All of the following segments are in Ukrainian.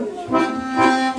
Thank you.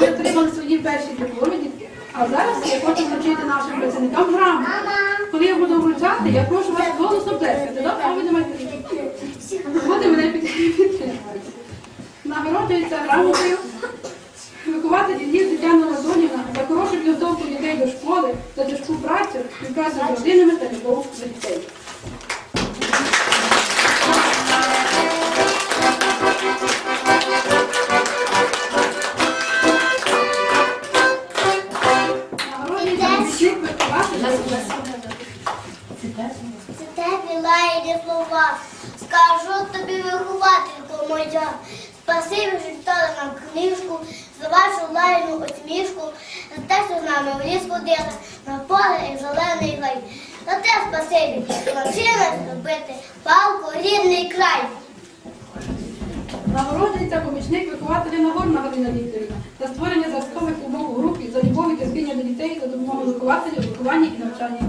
Ми отримали свої перші дипломи. А зараз я хочу навчити нашим працівникам грамоту. Коли я буду вручати, я прошу вас голосно плескати. Добре, а ви думаєте, буде мене підтримувати. Нагороджується грамотою виховати дітей Тетяна Анатоліївна за хорошу підготовку дітей до школи, за тяжку працю, співпрацю з родинами та любов до дітей. Рідний край. Нагороджується помічник вихователя Нагорна Галина Вікторівна за створення зразкових умов у групі, за любов і до дітей, за допомогою вихователів, виховання і навчанні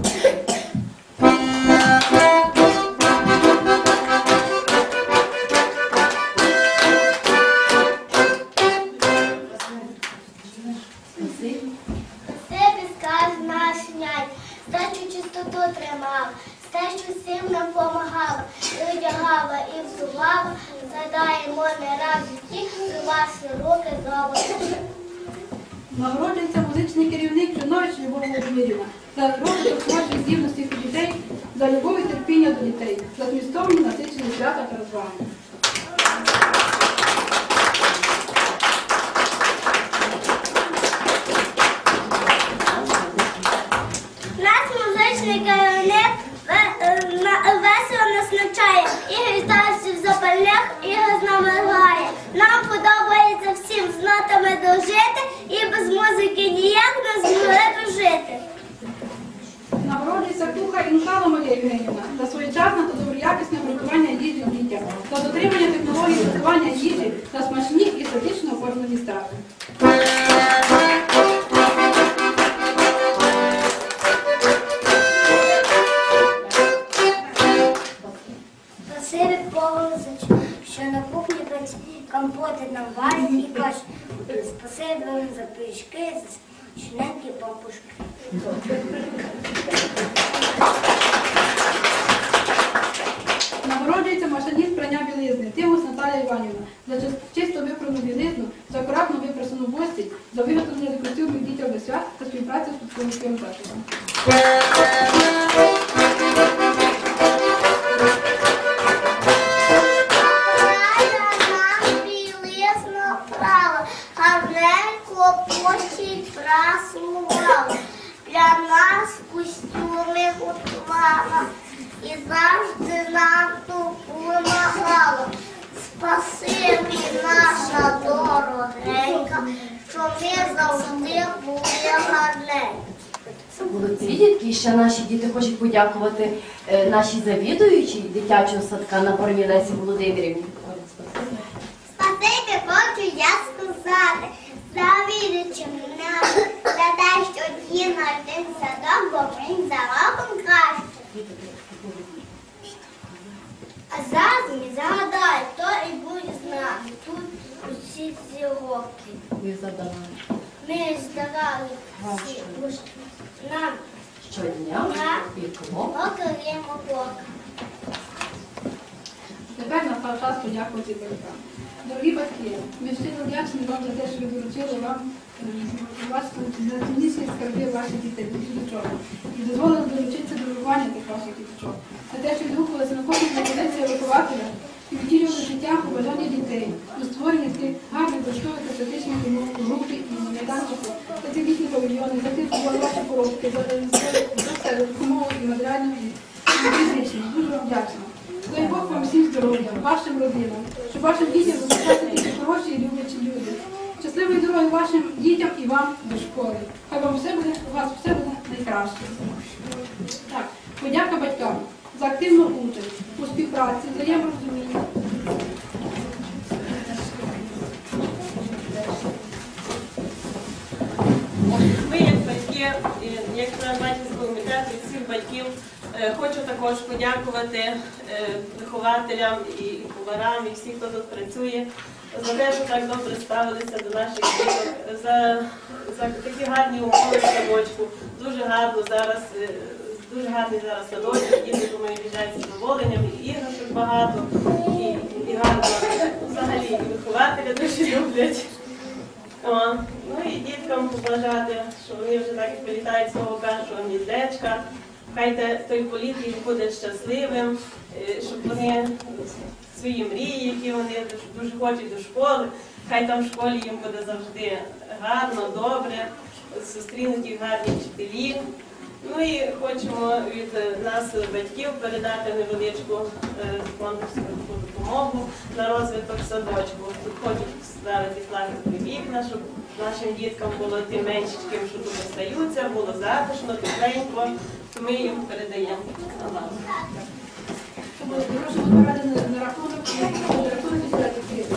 чистоту тримала, те, що всім нам помагала, і одягала, і взувала, згадаємо не раз житті, і ваші руки золоті. Нагороджується музичний керівник Чорновича Любов Володимирівна за розвиток творчих здібностей у дітей, за любов і терпіння до дітей, за змістовні насичені свята та розваги. Спасибі Богу, що на кухні компоти нам варять і кажуть, спасибі вам за пиріжки, за смачненькі пампушки. Нагороджується машиніст прання білизни Тимус Наталія Іванівна. За чисто білизну, за виготовлення костюмів дітям до свят та співпрацю з прала, гарненько постіль для нас костюми готувала і завжди нам допомагала. Спасибі наша дорогенька, ми завжди гарненькі. Молодці дітки, І ще наші діти хочуть подякувати е, нашій завідуючій дитячого садка на Пармі Лесі Володимирівні. Спасибі хочу я сказати, завідуючим нам за те, що він один садок, бо він за роком краще. А зараз ми загадаю, хто і буде знати тут усі ці роки. Ви задали Ми здавали всі нам щодня і кого? окремо Бога. Тепер настав час подякувати батькам. Дорогі батьки, ми щиро вдячні вам за те, що ви доручили вам е, ваші найцінніші скарби ваших дітей, діточок. І дозволили долучитися до виховання тих ваших діточок. За те, що відгукувалися на кожну пропозицію вихователя і втілювали життя побажання дітей у створенні тих гарних, важливих та умов у групі і на майданчику, за ці їхні павільйони, за ті ваші коробки, за, все, за допомогу і матеріальну і фізичну. Дуже вам вдячна. Дай Бог вам всім здоров'я, вашим родинам, щоб вашим дітям залишалися такі хороші і люблячі люди. Щасливої дороги вашим дітям і вам до школи. Хай вам все буде, у вас все буде найкраще. Так, подяка батькам за активну участь у співпраці, взаєморозуміння. Ми, як батьки, як член батьківського комітету всіх батьків, хочу також подякувати е, вихователям і і поварам, і всім, хто тут працює, за те, що так добре ставилися до наших діток, за, за такі гарні умови в садочку. Дуже гарно зараз, е, дуже гарний зараз садочок, діти, думаю, біжать з задоволенням, і іграшок багато, і, і гарно взагалі і вихователя дуже люблять. О, ну і діткам побажати, що вони вже так як вилітають свого першого гніздечка. Хай той політ їх буде щасливим, е, щоб вони свої мрії, які вони дуже хочуть до школи, хай там в школі їм буде завжди гарно, добре, зустрінуть їх гарні вчителі. Ну і хочемо від нас, батьків, передати невеличку е, таку допомогу на розвиток садочку. Тут хочуть ставити пластикові вікна, щоб нашим діткам було тим меншечким, що тут остаються, було затишно, тепленько. Ми їм передаємо на лаву. Передані на рахунок, на рахунок міської відкрити.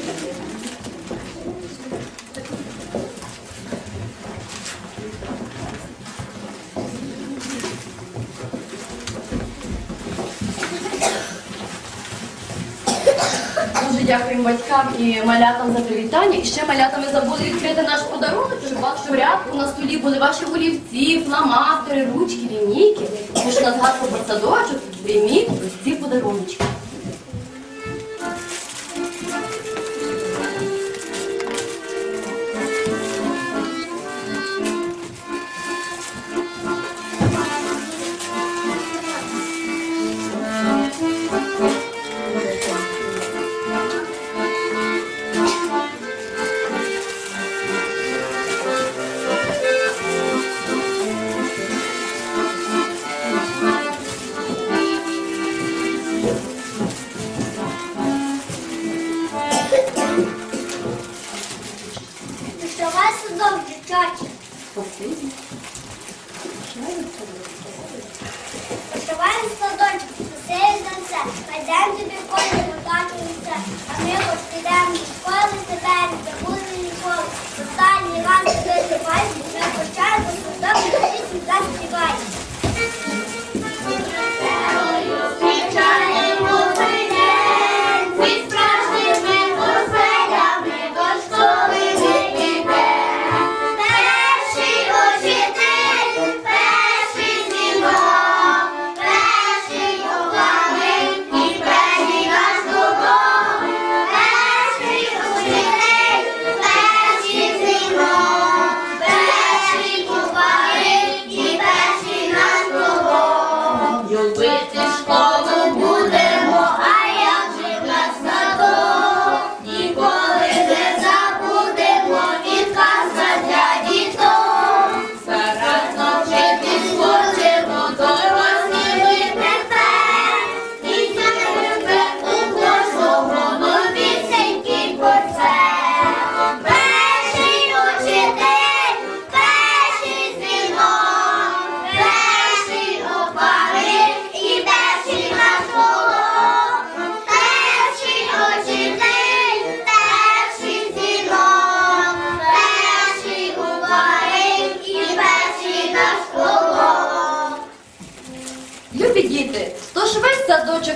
Дуже дякуємо батькам і малятам за привітання. І ще малята ми забули відкрити наш подарунок, щоб що вас в порядку на столі були ваші олівці, фломастери, ручки, лінійки. Тому що на згадку про садочок прийміть ось ці подарунки. Пошиваємо садочок, посеємо за пойдем тобі в полі, потачуємося, а ми хоч підемо до школи тебе, не забудемо ніколи. Останній раз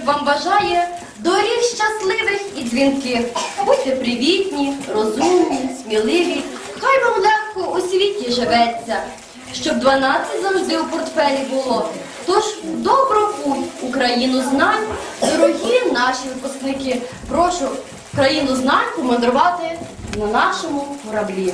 вам бажає доріг щасливих і дзвінких. Будьте привітні, розумні, сміливі. Хай вам легко у світі живеться, щоб 12 завжди у портфелі було. Тож, в добру путь Україну знань, дорогі наші випускники, прошу в країну знань помандрувати на нашому кораблі.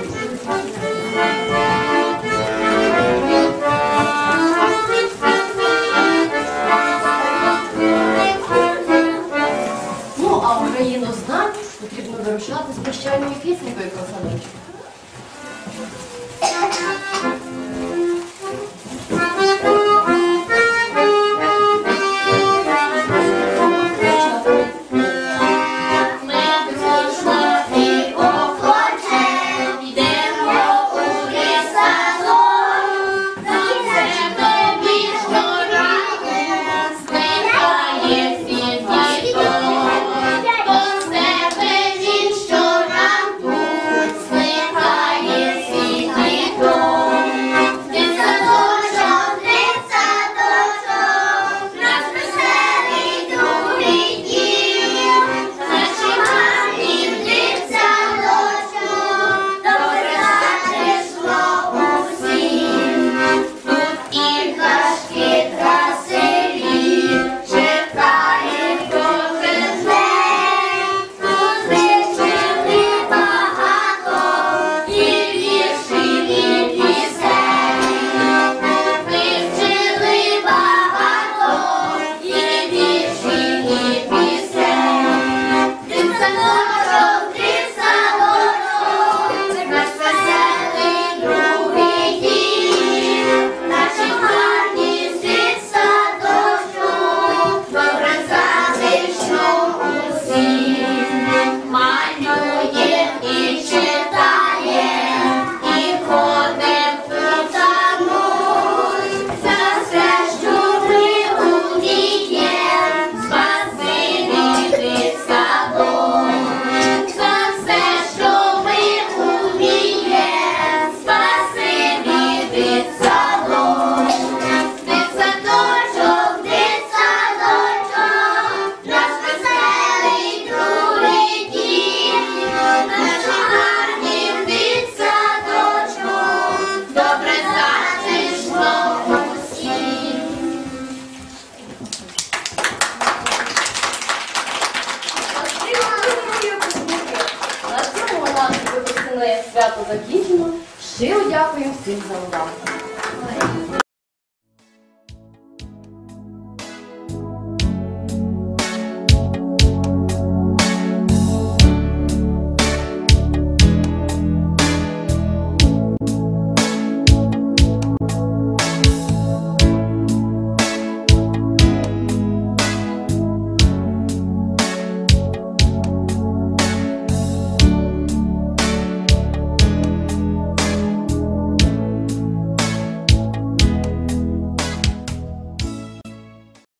In 吧